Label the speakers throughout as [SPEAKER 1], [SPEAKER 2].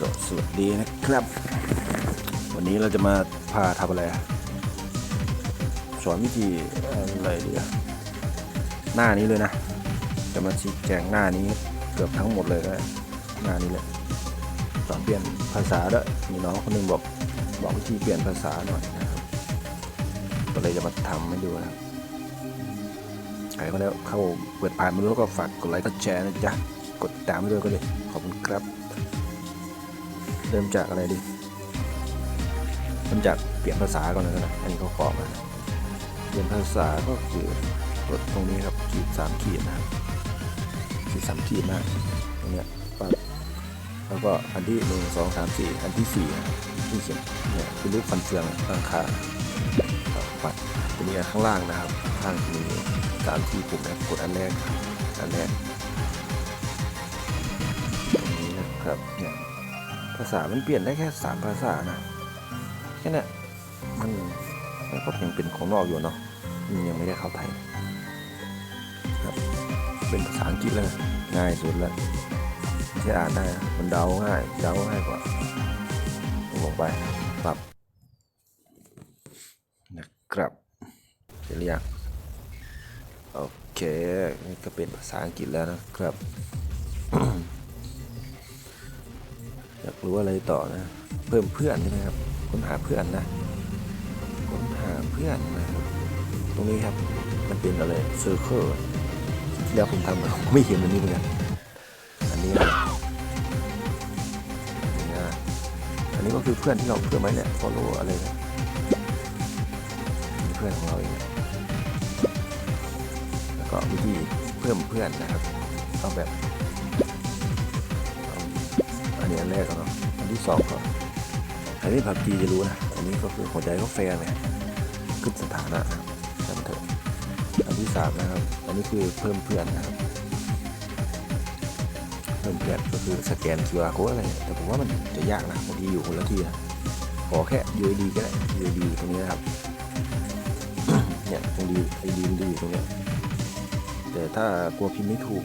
[SPEAKER 1] ก็สวัสดีนะครับ วันนี้เราจะมาพาทำอะไรสอนวิธีอะไรดีหน้านี้เลยนะ จะมาชี้แจงหน้านี้เกือบทั้งหมดเลยก็ได้หน้านี้เลยสอนเปลี่ยนภาษาด้วยมีน้องคนหนึงบอกบอกวิธีเปลี่ยนภาษาหน่อยนะครับก็เลยจะมาทำให้ดูนะ ครับใครก็แล้วเข้าเปิดผ่านมาแล้วก็ฝากกดไลค์กดแชร์นะจ๊ะกดติดตามด้วยก็เลยขอบคุณครับ เริ่มจากอะไรดีเริ่มจากเปลี่ยนภาษาก่อนเลยนะอันนี้เขาขอมาเปลี่ยนภาษาก็คือกดตรงนี้ครับขีดสามขีดนะครับขีดสามขีดนะตรงเนี้ยปั๊บแล้วก็อันที่หนึ่งสองสามสี่อันที่สี่นะครับที่เขียนเนี่ยคือรูปฟันเฟืองข้างขา ปัดตัวนี้อันข้างล่างนะครับข้างมีสามที่ปุ่มนะครับกดอันแรกครับอันแรกตรงนี้นะครับเนี่ยภาษามันเปลี่ยนได้แค่สามภาษานะแค่นี้ยมันมันก็ยังเป็นของนอกอยู่เนาะมันยังไม่ได้เข้าไทยครับเป็นภาษาอังกฤษเลยง่ายสุดแล้วไม่ใช่อ่านได้มันเดาง่ายเดาง่ายกว่าลงไปปรับ ครับเสร็จหรือยังโอเคนี่ก็เป็นภาษาอังกฤษแล้วนะครับ อยากรู้อะไรต่อนะ เพิ่มเพื่อนใช่ไหมครับค้นหาเพื่อนนะค้นหาเพื่อนนะครับตรงนี้ครับมันเป็นอะไรเซอร์เคิลที่แล้วผมทำผมไม่เห็นอันนี้เหมือนกันอันนี้นะอันนี้ก็คือเพื่อนที่เราเพื่อนไว้เนี่ย follow อะไรเนี่ย พื่อนของเราเองนะแล้วก็วิธีเพิ่มเพื่อนนะครับเอาแบบอันนี้อันแรกก่อนเนาะอันที่สองก็ใครที่ผับจีจะรู้นะอันนี้ก็คือหัวใจก็แฟนเนี่ยขึ้นสถานะนะครับจำเถอะอันที่สามนะครับอันนี้คือเพิ่มเพื่อนนะครับเพิ่มเพื่อนก็คือสแกน QR code อะไรแต่ผมว่ามันจะยากนะบางทีอยู่คนละที่นะขอแค่ UID ก็ได้ UID ตรงนี้นะครับ เนี่ยตรงดี ID มันจะอยู่ตรงเนี้ยแต่ถ้ากลัวพิมพ์ไม่ถูก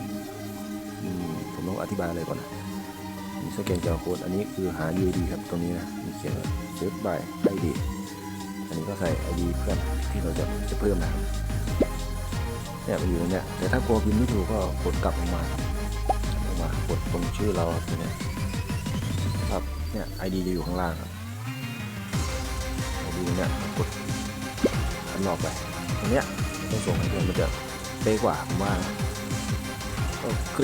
[SPEAKER 1] ผมต้องอธิบายอะไรก่อนนะมีสแกนจอโค้ดอันนี้คือหา UID ครับตรงนี้นะมีเขียนว่าเซฟบาย ID อันนี้ก็ใส่ ID เพื่อนที่เราจะจะเพิ่มนะครับเนี่ยมันอยู่ตรงเนี้ยแต่ถ้ากลัวพิมพ์ไม่ถูกก็กดกลับลงมาครับลงมากดตรงชื่อเราตรงเนี้ยครับเนี่ย ID จะอยู่ข้างล่างครับ ID เนี่ยกดอันนอกไป รงเนี้ยต้องส่งเพื่อนมันจะเป๊ะกว่าผมว่าโอเค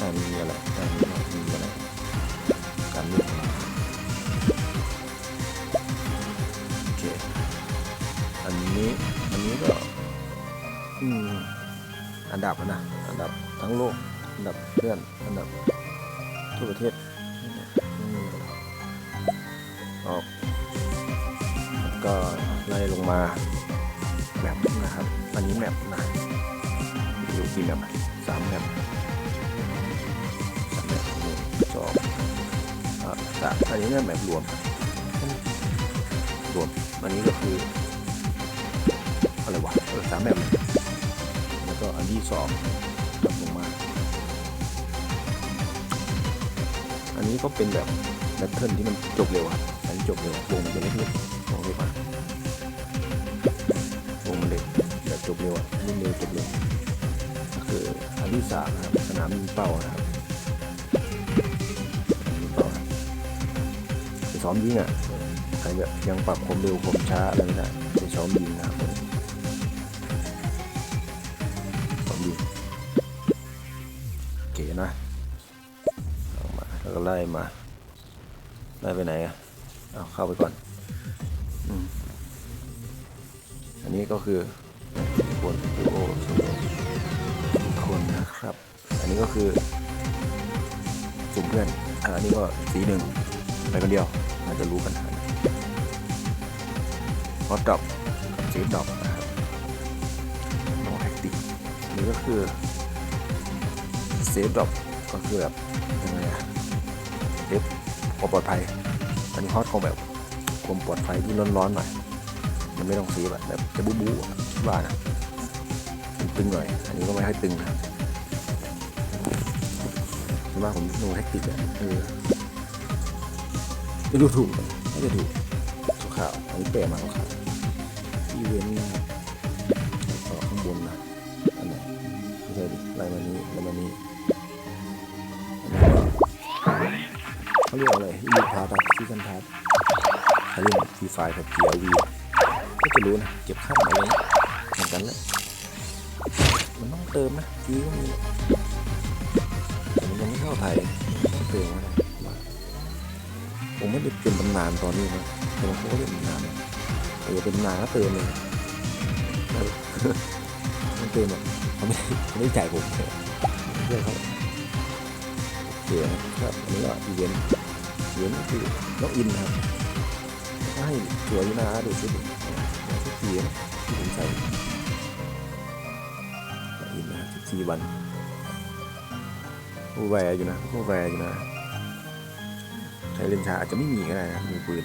[SPEAKER 1] อ่ามีอะไรอ่ามีมีอะไรการเลือกโอเคอันนี้อันนี้ก็อืมอันดับนะอันดับทั้งโลกอันดับเพื่อนอันดับทั่วประเทศ มาแมปนะครับ อันนี้แมปนะอยู่กี่แมปสามแมปสามแบบหนึ่งสองอ่าสามอันนี้เนี่ยแบบรวมรวม อันนี้ก็คืออะไรวะสามแบบแล้วก็อันที่สองตัดลงมา อันนี้ก็เป็นแบบแบทเทิลที่มันจบเร็วครับอันนี้จบเร็ววงมันจะเล็กๆวงเล็กมาก จบเร็วอะนี่เร็วจบเร็วก็คืออันที่สามนะครับสนามยิงเป้านะครับไปซ้อมยิงอะใครแบบยังปรับความเร็วความช้าอะไรไม่ได้ไปซ้อมยิงนะครับซ้อมยิงโอเคนะเอามาแล้วก็ไล่มาไล่ไปไหนอะเอาเข้าไปก่อนอันนี้ก็คือ ก็คือสุ่มเพื่อนอันนี้ก็สีหนึ่งไปคนเดียวอาจจะรู้ปัญหาฮอตดอกกับเซฟดอกนะครับโนแท็กติกนี่ก็คือเซฟดอกก็คือแบบยังไงอะเซฟความปลอดภัย อันนี้ฮอตของแบบความปลอดภัยที่ร้อนๆหน่อยมันไม่ต้องเซฟแบบแบบจะบู๊บู๊อะคิดว่านะตึงหน่อย อันนี้ก็ไม่ค่อยตึงนะ ครับส่าผมโนแท็กติกอะเออไม่รู้ถูกไม่จะถูกขาวๆอันนี้แปลมาขาวๆอีเวนต์นะครับต่อข้างบนนะอันไหนไม่ใช่ดิไล่มานี้ไล่มานี้อันนี้เขาเรียกอะไรลูกพาร์ตซีซันพาร์ตเขาเรียกทีไฟกับเกียร์วีก็จะรู้นะเก็บข้ามอะไรเหมือนกันแหละมันต้องเติมนะจีก็มี ยังไม่เข้าไทยต้องเติมนะว่าผมไม่ได้เป็นตำนานตอนนี้นะแต่บางคนก็เป็นตำนานแต่อย่าเป็นตำนานก็เติมเลยเต้องเติมอะเขาไม่ได้เขาไม่จ่ายผมเลยเพื่อนเขาโอเคครับอันนี้ก็อีเวนต์อีเวนต์คือน้องอินครับให้สวยนะดูชุดดิชุดสีนะที่ผมใส่องอินนะสิบสี่วัน แวร์อยู่นะโอ้แวร์อยู่นะใช้เลนชาอาจจะไม่มีก็ได้นะมีปืน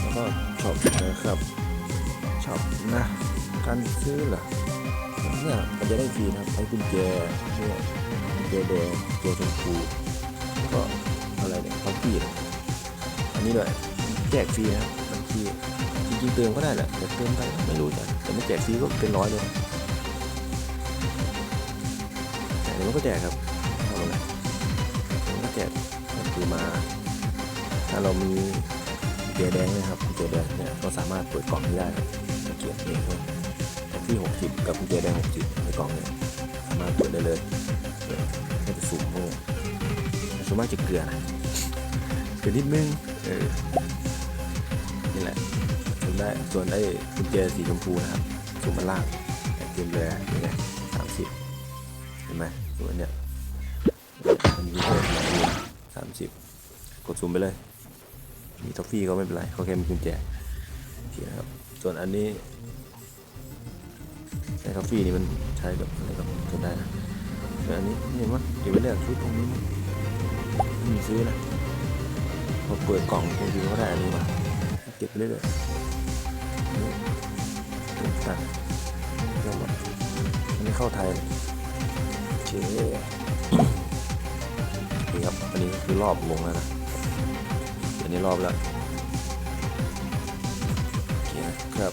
[SPEAKER 1] แล้วก็ช็อปนะครับช็อปนะการซื้อเหรอเนี่ยมันจะได้ฟรีนะครับใช้กุญแจเนี่ยกุญแจแดงกุญแจชมพูแล้วก็อะไรเนี่ยท็อปปี้อันนี้ด้วยแจกฟรีนะครับบางทีจริงๆเติมก็ได้แหละแต่เติมไปไม่รู้จ้ะแต่ไม่แจกฟรีก็เป็นร้อยเลย มันก็แจกครับเอาอะไรมันก็แจกก็คือมา ถ้าเรามีกุญแจแดงนะครับกุญแจแดงเนี่ยก็สามารถเปิดกล่องนี้ได้ตะเกียบเองด้วยแท็กซี่ 60 กับกุญแจแดง60ในกล่องเนี่ยสามารถเปิดได้เลยเนี่ยก็จะสุ่มโม่แต่ส่วนมากจะเกลือนะเกลือนิดนึงเออนี่แหละสุ่มได้ส่วนไอ้กุญแจสีชมพูนะครับสุ่มาล่างแต่เกมแรนี่ไงสามสิบเห็นไหม ส่วนเนี่ยมันมีแค่สามสิบกดสุ่มไปเลย มีท็อฟฟี่ก็ไม่เป็นไรเขาแค่มีกุญแจโอเคนะครับ ส่วนอันนี้ไอ้ท็อฟฟี่นี่มันใช้กับอะไรกับก็ได้นะส่วนอันนี้เห็นไหมเก็บไว้เลือกชุดตรงนี้ไม่มีซื้อนะพอเปิดกล่องบางทีก็ได้อันนี้มาเก็บไปเรื่อยๆนี่ตัดเรียบร้อยอันนี้เข้าไทยเลย เคนี่ครับ อันนี้คือรอบลงแล้วนะ อันนี้รอบแล้วโอเคนะครับ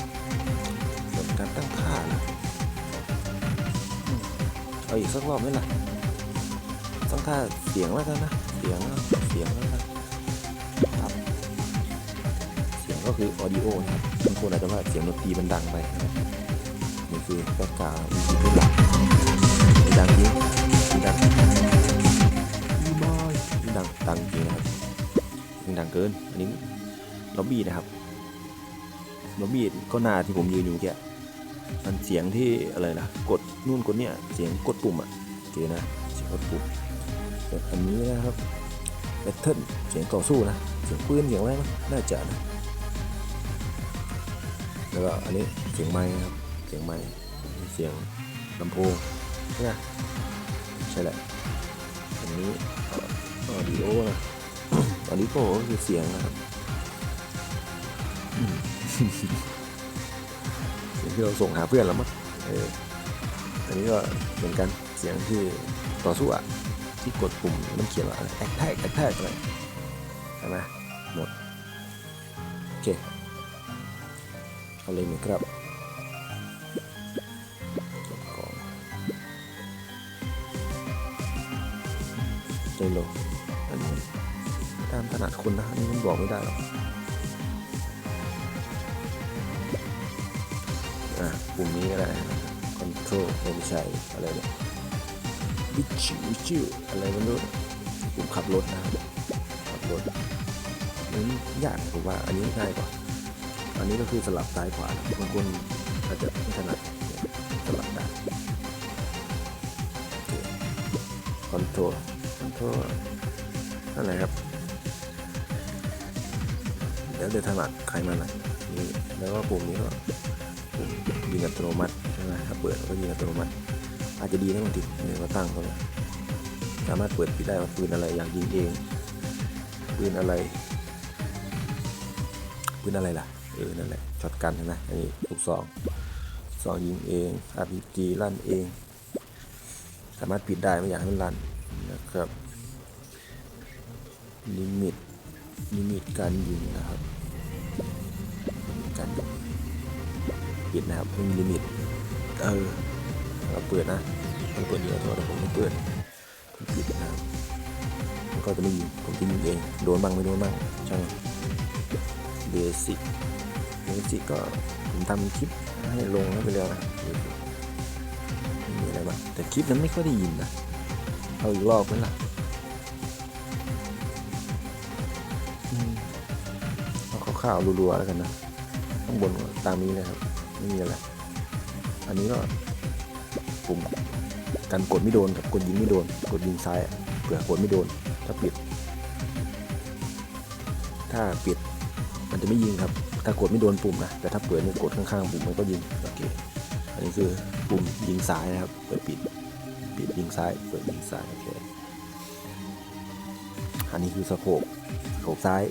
[SPEAKER 1] ส่วนการตั้งค่านะเอาอีกสักรอบไหมล่ะตั้งค่าเสียงแล้วกันนะ เสียงเสียงแล้วกันครับ เสียงก็คือ audio นะครับบางคนอาจจะว่าเสียงดนตรีมันดังไปนะนี่คือแบ็กกราวด์มีที่เป็นหลัก ดังจริงดังอีบอยดังดังจริงนะครับดังเกิน อันนี้ล็อบบี้นะครับล็อบบี้ก็หน้าที่ผมยืนอยู่เมื่อกี้มันเสียงที่อะไรนะกดนู่นกดเนี่ยเสียงกดปุ่มอะเคนะเสียงกดปุ่มอันนี้นะครับแบตเทิลเสียงต่อสู้นะเสียงปืนเสียงอะไรงน่าจะนะแล้วก็อันนี้เสียงไม้ครับเสียงไม้เสียงลำโพง ใช่ไหมใช่แหละอันนี้ออดิโอนะตอนนี้ก็คือเสียงนะครับเสียงที่เราส่งหาเพื่อนแล้วมั้งเอออันนี้ก็เหมือนกันเสียงที่ต่อสู้อะที่กดปุ่มมันเขียนว่าแอคแทกแอคแทกอะไรใช่ไหมหมดโอเคเอาเลยไหมครับ ใจโลอันนี้ตามถนัดคนนะอันนี้มันบอกไม่ได้หรอกอะปุ่มนี้ก็ได้คอนโทรลไม่ใช่อะไรเนี่ยวิชิววิชิวอะไรไม่รู้ปุ่มขับรถนะครับขับรถนี่ยากผมว่าอันนี้ง่ายกว่า อันนี้ก็คือสลับซ้ายขวานะบางคนอาจจะไม่ถนัดเนี่ยสลับได้โอเคคอนโทรล คอนโทรลนั่นแหละครับ เดี๋ยวจะถนัดใครมาหน่อยนี่แล้วก็ปุ่มนี้ก็ยิงอัตโนมัติใช่ไหมถ้าเปิดก็ยิงอัตโนมัติ อาจจะดีนะบางทีเนี่ยก็ตั้งเขาเลยสามารถเปิดปิดได้ว่าปืนอะไรอยากยิงเองปืนอะไรปืนอะไรล่ะเออนั่นแหละช็อตกันใช่ไหมอันนี้ลูกซองสองยิงเอง RPG ลั่นเอง สามารถปิดได้ไม่อยากให้มันลั่นนะครับ ลิมิตลิมิตการยิงนะครับการปิดนะครับไม่มีลิมิตเออเราเปิดนะเราเปิดดีกว่าแต่ผมไม่เปิดผมปิดนะครับมันก็จะไม่ยิงผมจะยิงเองโดนบ้างไม่โดนบ้างช่างเบสิกเบสิกก็ผมทำคลิปให้ลงให้ไปแล้วนะมีอะไรบ้างแต่คลิปนั้นไม่ค่อยได้ยินนะเอาอีกรอบไหมล่ะ ข่าวๆรัวๆแล้วกันนะข้างบนตามนี้เลยครับไม่มีอะไรอันนี้ก็ปุ่มการกดไม่โดนกับกดยิงไม่โดน กดยิงซ้ายเผื่อกดไม่โดน ถ้าปิด ถ้าปิดมันจะไม่ยิงครับ ถ้ากดไม่โดนปุ่มนะแต่ถ้าเปิดนี่กดข้างๆปุ่มมันก็ยิงโอเคอันนี้คือปุ่มยิงซ้ายนะครับเปิดปิดปิดยิงซ้ายเปิดยิงซ้ายโอเคอันนี้คือสโคปสโคปซ้าย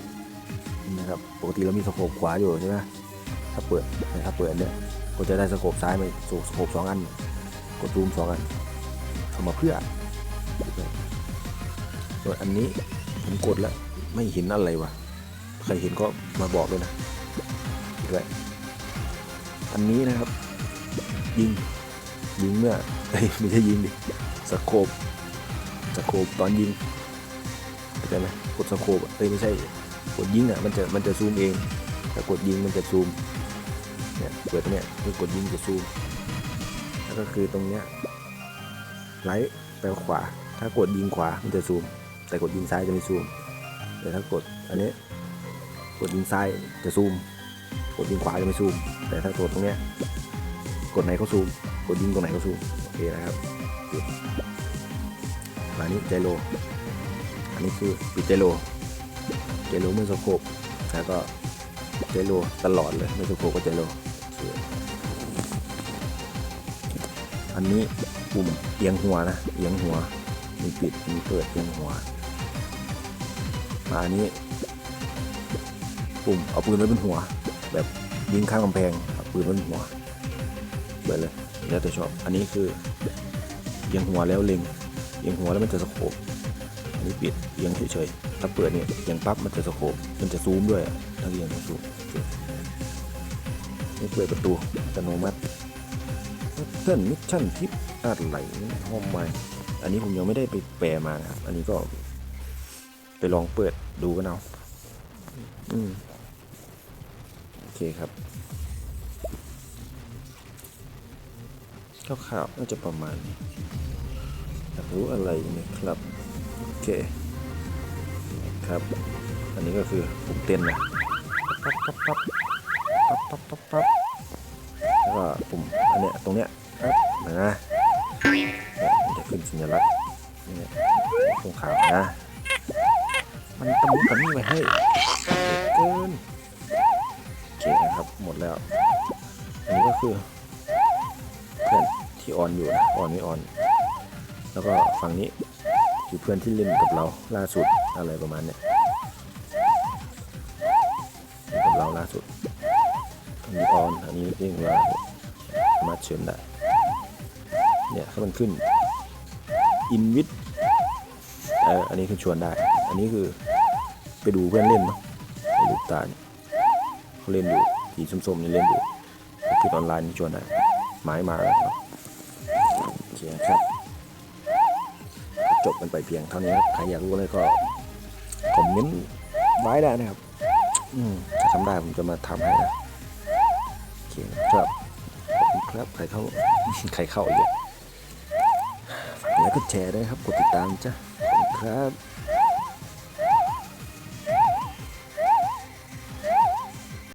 [SPEAKER 1] นะครับปกติเรามีสโคปขวาอยู่ใช่ไหมถ้าเปิดถ้าเปิดเนี่ยก็จะได้สโคปซ้ายมาสูสโคปสองอันกดซูมสองอันเอามาเพื่อส่วนอันนี้ผมกดแล้วไม่เห็นอะไรวะใครเห็นก็มาบอกด้วยนะด้วยอันนี้นะครับ ยิงยิงเมื่อไม่ใช่ยิงดิสโคปสโคปตอนยิงเข้าใจไหมกดสโคปเอ้ยไม่ใช่ กดยิงอะมันจะมันจะซูมเองแต่กดยิงมันจะซูมเนี่ยเปิดเนี้ยคือกดยิงจะซูมแล้วก็คือตรงเนี้ยไลท์ไปขวา ถ้ากดยิงขวามันจะซูม แต่กดยิงซ้ายจะไม่ซูม แต่ถ้ากดอันนี้กดยิงซ้ายจะซูม กดยิงขวาจะไม่ซูม แต่ถ้ากดตรงเนี้ยกดไหนก็ซูม กดยิงตรงไหนก็ซูมโอเคนะครับปิดอันนี้ไจโรอันนี้คือปิดไจโร ไจโรเมื่อสโคปแล้วก็ไจโรตลอดเลยเมื่อสโคปก็ไจโรโอเคอันนี้ปุ่มเอียงหัวนะเอียงหัวมีปิดมีเปิดเอียงหัวมาอันนี้ปุ่มเอาปืนไว้บนหัว แบบยิงข้างกำแพงเอาปืนไว้บนหัวเปิดเลยแล้วแต่ชอบอันนี้คือเอียงหัวแล้วเล็งเอียงหัวแล้วมันจะสโคบอันนี้ปิดเอียงเฉยๆ ถ้าเปิดเนี่ยเอียงปั๊บมันจะสโคบมันจะซูมด้วยถ้าเอียงมันซูมเคนี่เปิดประตูอัตโนมัติเต้นมิชชั่นทิปอะไรห้องใหม่อันนี้ผมยังไม่ได้ไปแปลมานะครับ อันนี้ก็ ไปลองเปิดดูกันเอาอืมโอเคครับคร่าวๆน่าจะประมาณนี้อยากรู้อะไรไหมครับ โอเค ครับ อันนี้ก็คือปุ่มเต้นนะปั๊บปั๊บปั๊บปั๊บปั๊บปั๊บปั๊บแล้วก็ปุ่มอันเนี้ยตรงเนี้ยปั๊บนะเนี่ยมันจะขึ้นสัญลักษณ์เนี่ยตรงขาวนะ มันตะมุตะมี่ไว้ให้เกินโอเคนะครับ หมดแล้ว อันนี้ก็คือเพื่อนที่ออนอยู่นะออนไม่ออน แล้วก็ฝั่งนี้ คือเพื่อนที่เล่นกับเราล่าสุดอะไรประมาณเนี้ยเล่กับเราล่าสุดอันนี้ออนอันนี้เล่นเราสามารถเชิญได้เนี่ยถ้ามันขึ้นอินวิทเอออันนี้คือชวนได้ อันนี้คือไปดูเพื่อนเล่นเนาะไปดูตาเนี่ยเขาเล่นอยู่สีส้มๆนี่เล่นอยู่คือออนไลน์นี่ชวนได้หมายมาแล้วครับโอเคครับ จบกันไปเพียงเท่านี้ครับใครอยากรู้อะไรก็คอมเมนต์ไว้ได้นะครับ อืมถ้าทำได้ผมจะมาทำให้นะโอเคครับขอบคุณครับใครเข้าใครเข้าอีกแล้วก็แชร์ด้วยครับกดติดตามจ้ะขอบคุณครับ